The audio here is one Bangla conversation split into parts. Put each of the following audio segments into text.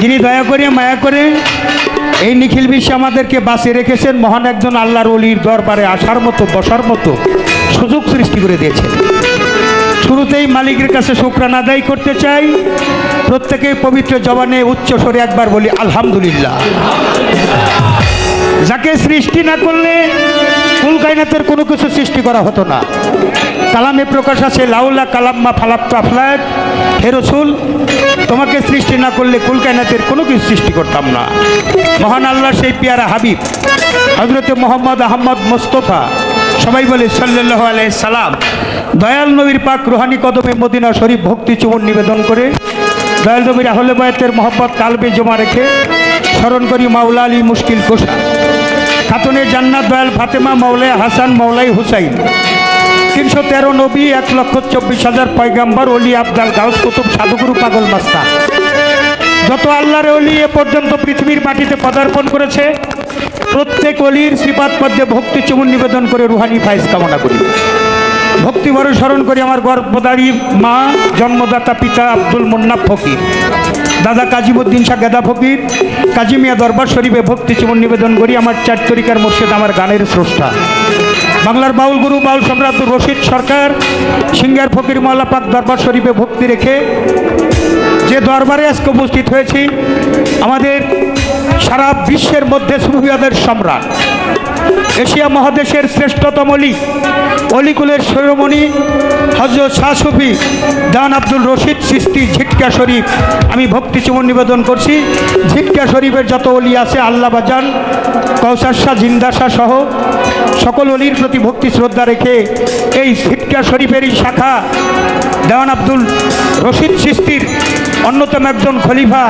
যিনি দয়া করে, মায়া করে এই নিখিল বিশ্বে আমাদেরকে বাঁচিয়ে রেখেছেন, মহান একজন আল্লাহর অলির দরবারে আসার মতো, বসার মতো সুযোগ সৃষ্টি করে দিয়েছেন। শুরুতেই মালিকের কাছে শুক্রান আদায় করতে চাই। প্রত্যেকে পবিত্র জবানে উচ্চ স্বরে একবার বলি, আলহামদুলিল্লাহ। যাকে সৃষ্টি না করলে কুল কায়নাতের কোনো কিছু সৃষ্টি করা হতো না। কালামে প্রকাশ আছে, লাউলা কালাম্মা ফালাপ্ত আফলায় হে রসুল, তোমাকে সৃষ্টি না করলে কুল কায়নাতের কোনো কিছু সৃষ্টি করতাম না। মহান আল্লাহ সেই পিয়ারা হাবিব হজরতে মোহাম্মদ আহমদ মোস্তফা, সবাই বলে সাল্লাহ আলাই সালাম। দয়াল নবীর পাক রুহানি কদমে মদিনা শরীফ ভক্তি চুমন নিবেদন করে, দয়াল নবীর আহলে বায়তের মোহাম্মদ কালবে জমা রেখে স্মরণ করি মাওলা আলী মুশকিল কোষা। খাতুনে জান্নাত দয়াল ফাতেমা মাওলাই হাসান মাওলাই হুসাইন। তিনশো তেরো নবী, এক লক্ষ চব্বিশ হাজার পয়গাম্বর, অলি আবদাল গাউস কুতুব সাধুগুরু পাগল মাস্তা। যত আল্লাহর অলি এ পর্যন্ত পৃথিবীর মাটিতে পদার্পণ করেছে, প্রত্যেক অলির শ্রীপাদ পদ্মে ভক্তি চুমুন নিবেদন করে রুহানি ফাইজ কামনা করি। ভক্তি ভরে স্মরণ করি আমার গর্ভদারী মা, জন্মদাতা পিতা আব্দুল মুন্নাফ ফকির, দাদা কাজিমুদ্দিন শাহ গেদা ফকির, কাজী মিয়া দরবার শরীফে ভক্তি চুমন নিবেদন করি আমার চার তরিকার মুর্শিদ, আমার গানের স্রষ্টা। বাংলার বাউল গুরু বাউল সম্রাট রশিদ সরকার, সিঙ্গার ফকির মোল্লা পাক দরবার শরীফে ভক্তি রেখে যে দরবারে আজকে উপস্থিত হয়েছি, আমাদের সারা বিশ্বের মধ্যে সুফিয়াদের সম্রাট। এশিয়া মহাদেশের শ্রেষ্ঠতম অলি। অলিকুলের শিরোমণি হজরত শাহ সুফি দান আব্দুল রশিদ সিস্তি ঝিটকা শরীফ। আমি ভক্তি চুমন নিবেদন করছি। ঝিটকা শরীফের যত অলি আছে, আল্লাহ বাজান কৌসার শাহ, জিন্দা শাহ সহ সকল অলির প্রতি ভক্তি শ্রদ্ধা রেখে এই ঝিটকা শরীফেরই শাখা দেওয়ান আব্দুল রশিদ সিস্তির অন্যতম একজন খলিফা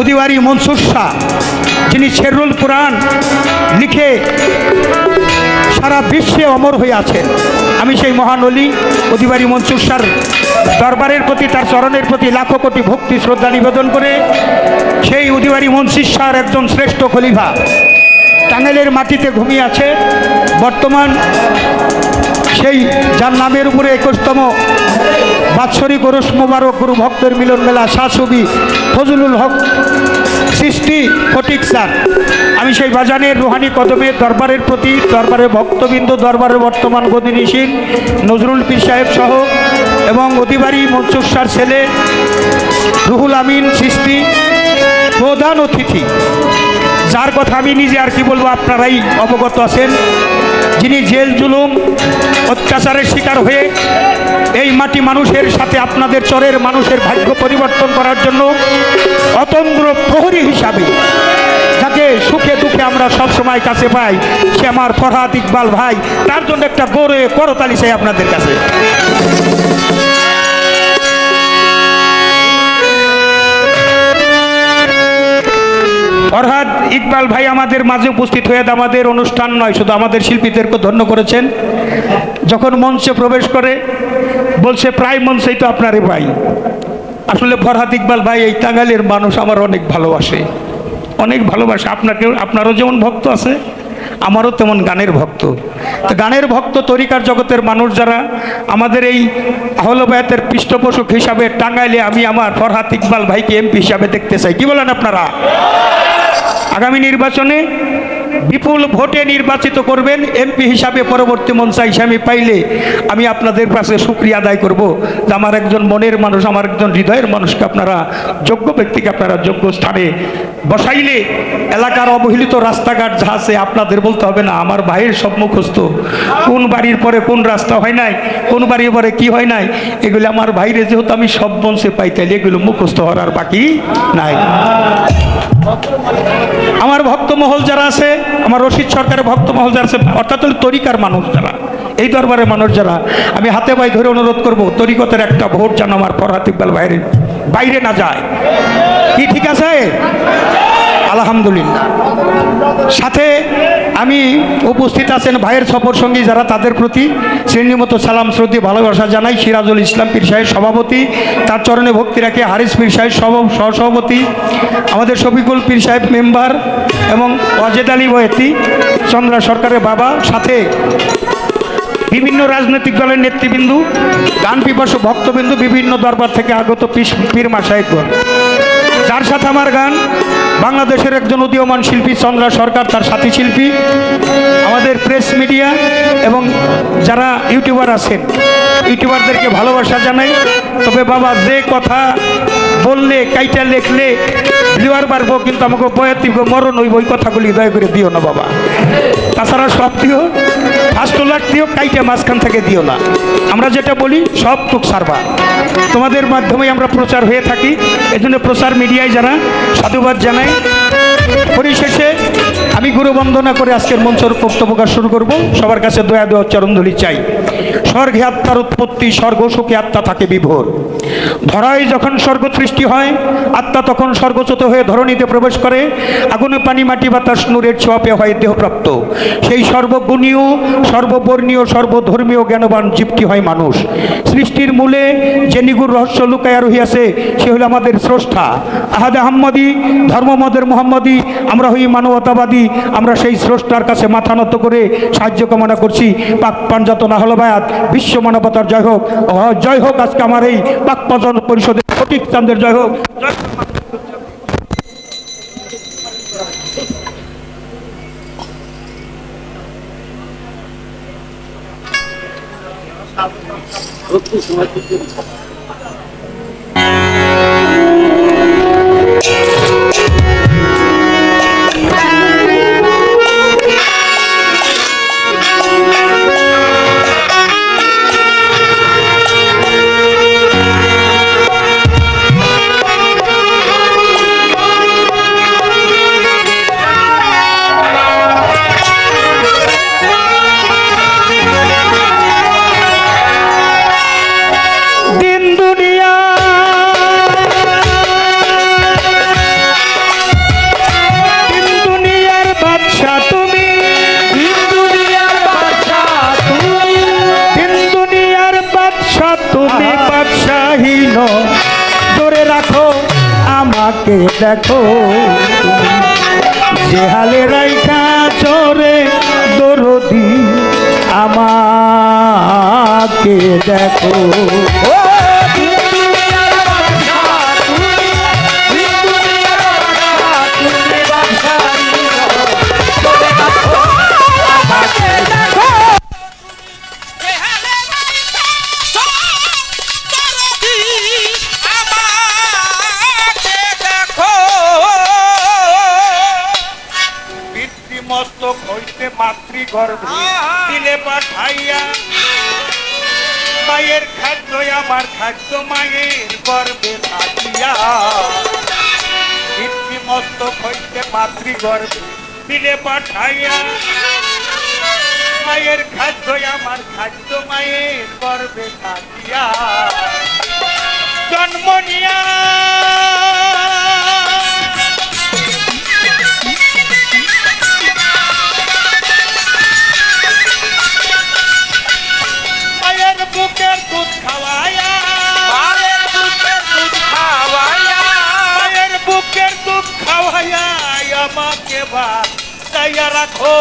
উদিওয়ারি মনসুর শাহ যিনি শেরুল কোরআন লিখে সারা বিশ্বে অমর হয়ে আছেন। আমি সেই মহান অলি অধিবারী মনসুর শাহর দরবারের প্রতি, তার চরণের প্রতি লাখো কোটি ভক্তি, শ্রদ্ধা নিবেদন করে সেই উদিবারী মনসির শাহর একজন শ্রেষ্ঠ খলিফা টাঙ্গাইলের মাটিতে ঘুমিয়ে আছে। বর্তমান সেই যার নামের উপরে একুশতম বাৎসরিক ওরস মোবারক গুরু ভক্তের মিলন মেলা শাসবি ফজলুল হক সৃষ্টি ফটিক স্যার। আমি সেই বাজানের রুহানি কদমের দরবারের প্রতি, দরবারের ভক্তবৃন্দ, দরবারের বর্তমান গদিনীশীল নজরুল পীর সাহেব সহ এবং অতিবারী মনসুর ছেলে রুহুল আমিন সৃষ্টি প্রধান অতিথি। যার কথা আমি নিজে আর কি বলব, আপনারাই অবগত আছেন। যিনি জেল জুলুম অত্যাচারের শিকার হয়ে এই মাটি মানুষের সাথে আপনাদের চরের মানুষের ভাগ্য পরিবর্তন করার জন্য অতন্দ্র প্রহরী হিসাবে যাকে সুখে দুঃখে আমরা সব সময় কাছে পাই, সে আমার ফরহাদ ইকবাল ভাই, তার জন্য একটা গড়ে করতালি চাই আপনাদের কাছে। ফরহাদ ইকবাল ভাই আমাদের মাঝে উপস্থিত হয়ে আমাদের অনুষ্ঠান নয়, শুধু আমাদের শিল্পীদেরকে ধন্য করেছেন। যখন মঞ্চে প্রবেশ করে, বলছে, প্রায় মঞ্চেই তো আপনারে ভাই। আসলে ফরহাদ ইকবাল ভাই এই টাঙ্গাইলের মানুষ আমার অনেক ভালোবাসে। অনেক ভালোবাসে। আপনাকে আপনারও যেমন ভক্ত আছে, আমারও তেমন গানের ভক্ত। তো গানের ভক্ত তরিকার জগতের মানুষ যারা, আমাদের এই আহলবায়াতের পৃষ্ঠপোষক হিসাবে টাঙ্গাইলে আমি আমার ফরহাদ ইকবাল ভাইকে এমপি হিসাবে দেখতে চাই। কি বলেন আপনারা? আগামী নির্বাচনে বিপুল ভোটে নির্বাচিত করবেন এমপি হিসাবে পরবর্তী মঞ্চা হিসাবে পাইলে আমি আপনাদের কাছে সুক্রিয়া আদায় করব যে আমার একজন মনের মানুষ, আমার একজন হৃদয়ের মানুষকে আপনারা যোগ্য ব্যক্তিকে আপনারা যোগ্য স্থানে বসাইলে এলাকার অবহেলিত রাস্তাঘাট যা আছে আপনাদের বলতে হবে না, আমার ভাইয়ের সব মুখস্থ। কোন বাড়ির পরে কোন রাস্তা হয় নাই, কোন বাড়ির পরে কি হয় নাই, এগুলো আমার ভাইরে যেহেতু আমি সব মঞ্চে পাই, তাইলে এগুলো মুখস্থ হওয়ার বাকি নাই। আমার ভক্তমহল যারা আছে, আমার রশিদ সরকারের ভক্তমহল যারা আছে, অর্থাৎ তরিকার মানুষ যারা, এই দরবারের মানুষ যারা, আমি হাতে ভাই ধরে অনুরোধ করব, তরিকতের একটা ভোট যেন আমার ফরহাত ইকবাল বাইরে বাইরে না যায়। কি ঠিক আছে? আলহামদুলিল্লাহ। সাথে আমি উপস্থিত আছেন ভাইয়ের সফর সঙ্গী যারা তাদের প্রতি শ্রেণীমতো সালাম, শ্রদ্ধি, ভালোবাসা জানাই। সিরাজুল ইসলাম পীর সাহেব সভাপতি, তার চরণে ভক্তি রাখে হারিস পীর সাহেব সহ, সহসভাপতি, আমাদের শফিকুল পীর সাহেব মেম্বার এবং অজেদ আলী বয়েতি, চন্দ্রা সরকারের বাবা, সাথে বিভিন্ন রাজনৈতিক দলের নেতৃবৃন্দু, গান পিপাসু ভক্তবিন্দু, বিভিন্ন দরবার থেকে আগত পীর মাসায়কগণ যার সাথে আমার গান, বাংলাদেশের একজন উদীয়মান শিল্পী চন্দ্রা সরকার, তার সাথী শিল্পী, আমাদের প্রেস মিডিয়া এবং যারা ইউটিউবার আছেন ইউটিউবারদেরকে ভালোবাসা জানাই। তবে বাবা, যে কথা বললে, কাইটা লেখলে ভিউয়ার পারব কিন্তু আমাকে বয়াতি মরণ ওই কথাগুলি দয়া করে দিও না বাবা। তাছাড়া সব দিও ফার্স্ট লাখ কাইটা মাঝখান থেকে দিও না। আমরা যেটা বলি, সব টুক সারবা। তোমাদের মাধ্যমে আমরা প্রচার হয়ে থাকি। এই জন্য প্রচার মিডিয়ায় যারা, সাধুবাদ জানাই। পরিশেষে আমি গুরু বন্দনা করে আজকের মঞ্চের বক্তব্য প্রকাশ শুরু করব। সবার কাছে দয়া দেওয়া চরণধলি চাই। স্বর্গে আত্মার উৎপত্তি, স্বর্গ সুখে আত্মা থাকে বিভোর। ধরায় যখন স্বর্গ সৃষ্টি হয়, আত্মা তখন স্বর্গচ্যুত হয়ে ধরণীতে প্রবেশ করে, আগুনে পানি, মাটি, বাতাস, নূরের ছোঁয়াপে হয় দেহপ্রাপ্ত। সেই সর্বগুণীয়, সর্ববর্ণীয়, সর্বধর্মীয় জ্ঞানবান জীবটি হয় মানুষ। সৃষ্টির মূলে যে নিগুর রহস্য লুকাইয়া রহিয়াছে, সে হলো আমাদের স্রষ্টা। আহাদে আহম্মদী ধর্মমদের মোহাম্মদী, আমরা হই মানবতাবাদী, আমরা সেই স্রষ্টার কাছে মাথা নত করে সাহায্য কামনা করছি। পাক পাঞ্জাত না হলো বায়াত বিশ্ব মানবতার জয় হোক। জয় হোক আজকে আমার এই পাক পাঞ্জাত পরিষদের সঠিক চান্দের জয় হোক। দিন দুনিয়া। দিন দুনিয়ার বাদশা তুমি। দিন দুনিয়ার বাদশা তুমি। দিন দুনিয়ার বাদশা তুমি বাদশাহীন। ধরে রাখো আমাকে দেখো। যে হালে রাইখা চরে দরদি আমাকে দেখো। হইতে মাতৃগর্ভে। দিলে পাঠাইয়া মায়ের খাদ্য আমার খাদ্য, মায়ের গর্বে থাকিয়া। পিতৃমস্তক হইতে মাতৃগর্ভে দিলে পাঠাইয়া মায়ের খাদ্য আমার খাদ্য, মায়ের গর্বে থাকিয়া। জন্ম নিয়া আমাকে ভাত চাইয়া রাখো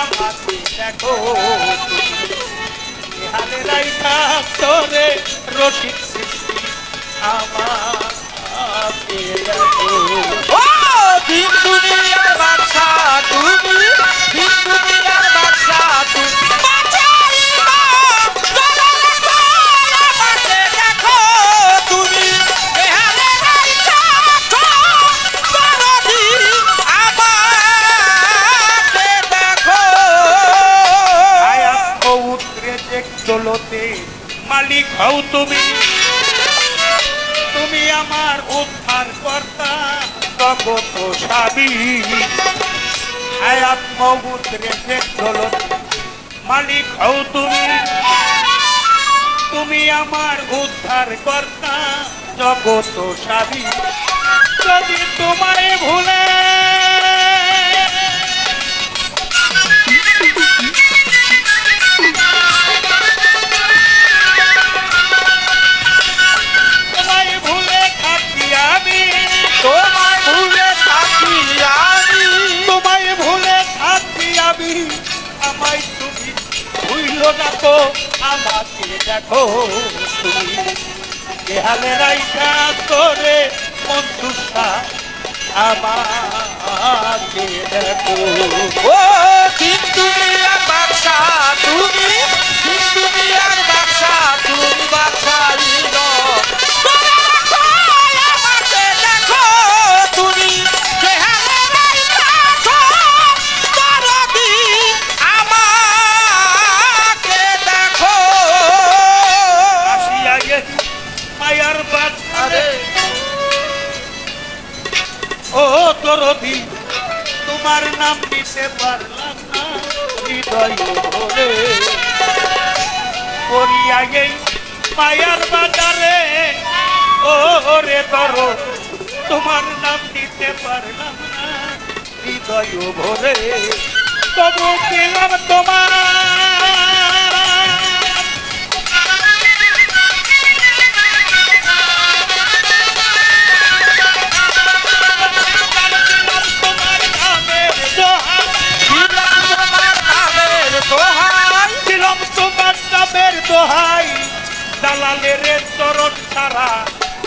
আমাকে দেখো। হালে রাইখা তোরে রসিক সৃষ্টি আমাকে দেখো। চলতে। মালিক হও তুমি। তুমি আমার উদ্ধার কর্তা জগত সাবি। আয়াত পৌত্রে যে চলতে মালিক হও তুমি। তুমি আমার উদ্ধার কর্তা জগত সাবি। যদি তোমায় ভুলে ভুইল দেখো আমাকে দেখো তুমি। দেহালে রাইটা করে মন্তুষা আমাকে দেখো। ও কিন্তু বাদশা, তুমি কিন্তু দুনিয়ার তুমি বাদশাই হৃদয় ভরে করিয়া গে মায়ার বাজারে। ও রে দর তোমার নাম দিতে পারলাম না। হৃদয় ভরে, তবু পেলাম তোমার। দালালের চরণ ছাড়া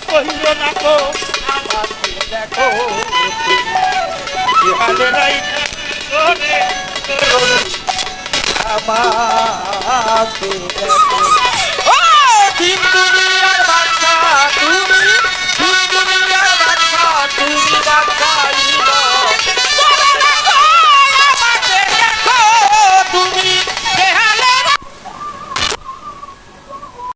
কহিল না গো আমাকে দেখো। ইহালে নাই করে আমাকে দেখো।